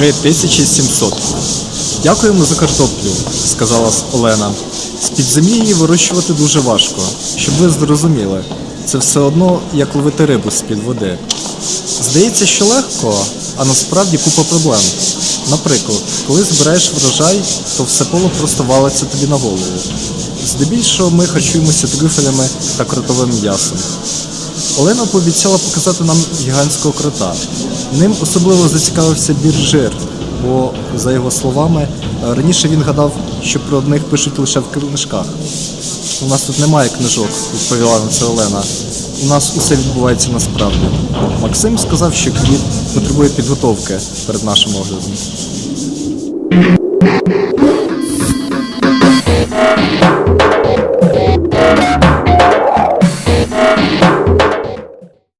Три тисячі 700. Дякуємо за картоплю, сказала Олена. З-під землі її вирощувати дуже важко. Щоб ви зрозуміли, це все одно як ловити рибу з-під води. Здається, що легко, а насправді купа проблем. Наприклад, коли збираєш врожай, то все поле просто валиться тобі на голову. Здебільшого ми харчуємося трюфелями та кротовим м'ясом. Олена пообіцяла показати нам гігантського крота. Ним особливо зацікавився біржир, бо, за його словами, раніше він гадав, що про них пишуть лише в книжках. У нас тут немає книжок, відповіла на це Олена. У нас усе відбувається насправді. Максим сказав, що квіт потребує підготовки перед нашим оглядом.